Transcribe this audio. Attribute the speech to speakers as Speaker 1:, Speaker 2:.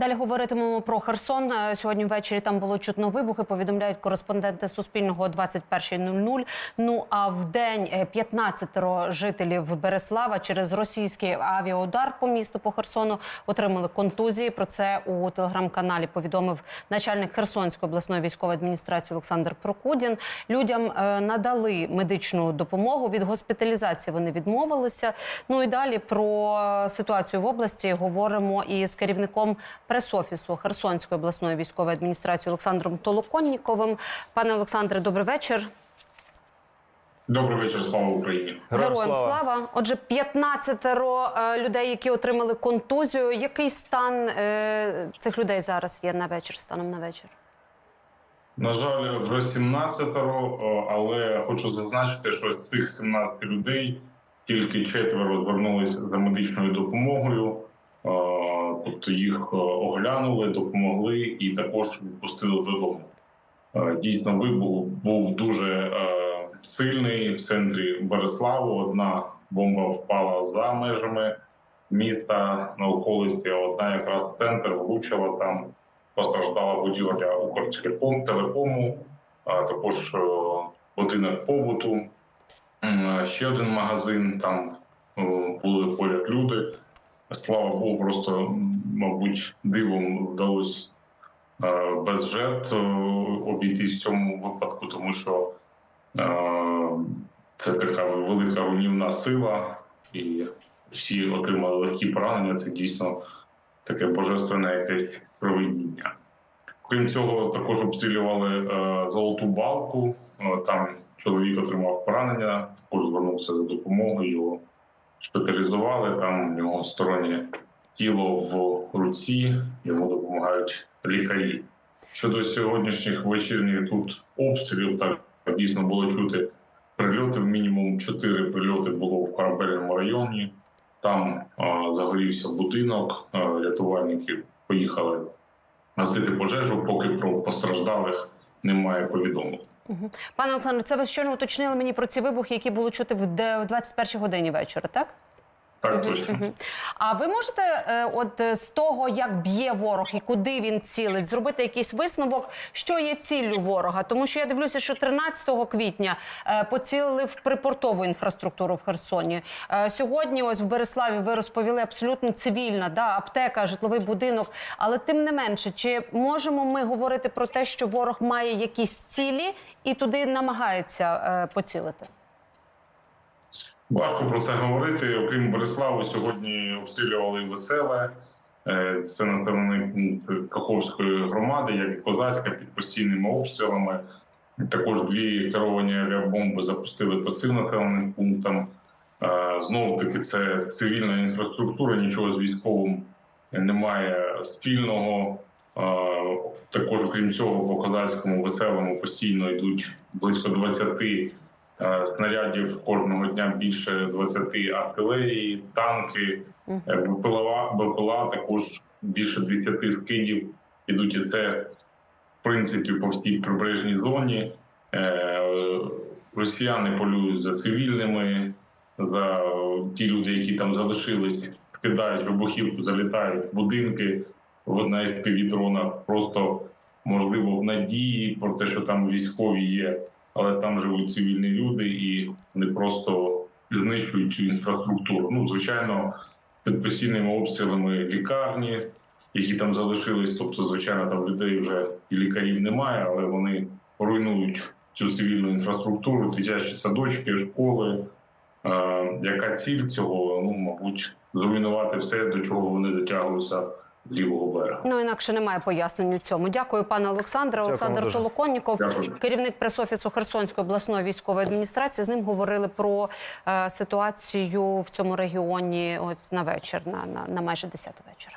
Speaker 1: Далі говоритимемо про Херсон. Е, Сьогодні ввечері там було чутно вибухи. Повідомляють кореспонденти Суспільного о 21.00. Ну а в день е, 15 жителів Береслава через російський авіаудар по місту по Херсону отримали контузії. Про це у телеграм-каналі повідомив начальник Херсонської обласної військової адміністрації Олександр Прокудін. Людям е, надали медичну допомогу. Від госпіталізації вони відмовилися. Ну і далі про е, ситуацію в області говоримо із керівником прес-офісу Херсонської обласної військової адміністрації Олександром Толоконніковим. Пане Олександре, добрий вечір.
Speaker 2: Добрий вечір, слава Україні.
Speaker 1: Героям
Speaker 3: Героям
Speaker 1: слава.
Speaker 3: слава.
Speaker 1: Отже, 15 е, людей, які отримали контузію. Який стан е, цих людей зараз є на вечір? Станом на вечір?
Speaker 2: На жаль, вже 17, але хочу зазначити, що з цих 17 людей тільки четверо звернулися за медичною допомогою. Тобто їх е, оглянули, допомогли і також відпустили додому. Е, Дійсно, вибух був дуже е, сильний в центрі Береславу. Одна бомба впала за межами міста на околиці, а одна якраз в центр влучила там. Постраждала будівля Укртелеком, телекому, а також будинок побуту, ще один магазин. Там були поряд люди. Слава Богу, просто, мабуть, дивом вдалося е, без жертв е, обійтись в цьому випадку, тому що е, це така велика руйнівна сила, і всі отримали легкі поранення. Це дійсно таке божественне якесь провидіння. Крім цього, також обстрілювали золоту балку. Там чоловік отримав поранення, також звернувся за допомогою. Шпиталізували. Там у нього стороннє тіло в руці, йому допомагають лікарі. Щодо сьогоднішніх вечірніх тут обстрілів, так дійсно було чути прильоти. Мінімум чотири прильоти було в корабельному районі. Там а, загорівся будинок. а, Рятувальники поїхали гасити пожежу, поки про постраждалих немає повідомлень.
Speaker 1: Пане Олександре, це ви щойно уточнили мені про ці вибухи, які були чути в 21 годині вечора, так?
Speaker 2: Так точно.
Speaker 1: А ви можете, е, от е, з того, як б'є ворог і куди він цілить, зробити якийсь висновок, що є ціллю ворога? Тому що я дивлюся, що 13 квітня е, поцілили в припортову інфраструктуру в Херсоні. Сьогодні, ось в Береславі, ви розповіли абсолютно цивільна, да, аптека, житловий будинок. Але тим не менше, чи можемо ми говорити про те, що ворог має якісь цілі і туди намагається поцілити?
Speaker 2: Важко про це говорити. Окрім Бориславу, сьогодні обстрілювали веселе. Е, Це населений пункт Каховської громади, як і Козацька, під постійними обстрілами. Також дві керовані авіабомби запустили по цим населеним пунктам. Е, Знову таки, це цивільна інфраструктура, нічого з військовим немає спільного. Е, Також, крім цього, по козацькому веселому постійно йдуть близько 20 е, снарядів кожного дня більше 20 артилерії, танки, е, БПЛА, БПЛА також більше 20 скидів ідуть. І це в принципі по всій прибережній зоні. Е, Росіяни полюють за цивільними, за ті люди, які там залишились, кидають вибухівку, залітають в будинки на FPV-дронах. Просто можливо в надії про те, що там військові є, але там живуть цивільні люди, і вони просто знищують цю інфраструктуру. Ну, звичайно, під постійними обстрілами лікарні, які там залишились. Тобто, звичайно, там людей вже і лікарів немає, але вони руйнують цю цивільну інфраструктуру, дитячі садочки, школи. Яка ціль цього? Ну, мабуть, зруйнувати все, до чого вони дотягуються лівого берега.
Speaker 1: Ну інакше немає пояснень у цьому. Дякую, пане Олександре. Олександр
Speaker 3: дуже.
Speaker 1: Толоконніков, керівник прес-офісу Херсонської обласної військової адміністрації. З ним говорили про е, ситуацію в цьому регіоні. Ось на вечір, на, на, на майже 10 вечора.